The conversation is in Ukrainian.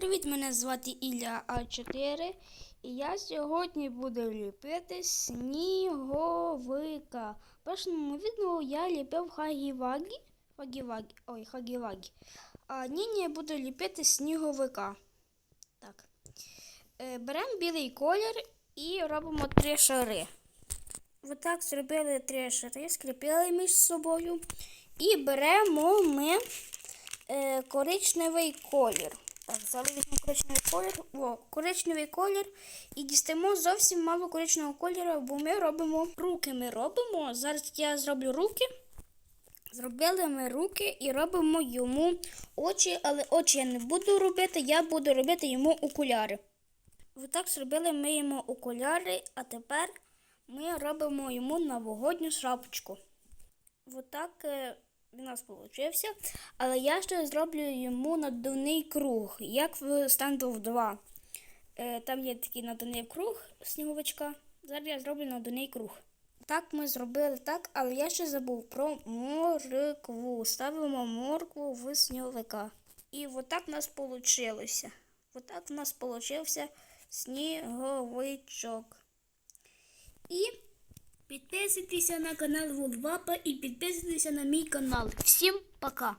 Привіт, мене звати Ілля А4 і я сьогодні буду ліпити сніговика. В першому відео я ліпив хагівагі. Хагівагі. Ой, хагівагі. А нині я буду ліпити сніговика. Так. Е, беремо білий колір і робимо три шари. Отак зробили три шари, скріпили між собою. І беремо ми е, коричневий колір. Так, коричневий колір. О, коричневий колір. І дістаємо зовсім мало коричневого кольору, бо ми робимо руки. Ми робимо. Зараз я зроблю руки. Зробили ми руки і робимо йому очі, але очі я не буду робити, я буду робити йому окуляри. Отак зробили ми йому окуляри, а тепер ми робимо йому новогодню шапочку. Отак у нас вийшов. Але я ще зроблю йому надувний круг, як в стендов 2. Е, там є такий надувний круг сніговичка. Зараз я зроблю надувний круг. Так ми зробили так, але я ще забув про моркву. Ставимо моркву в сніговика. І отак у нас вийшло. Отак у нас вийшов сніговичок. І підписуйтеся на канал Волвапа і підписуйтеся на мій канал. Всім пока!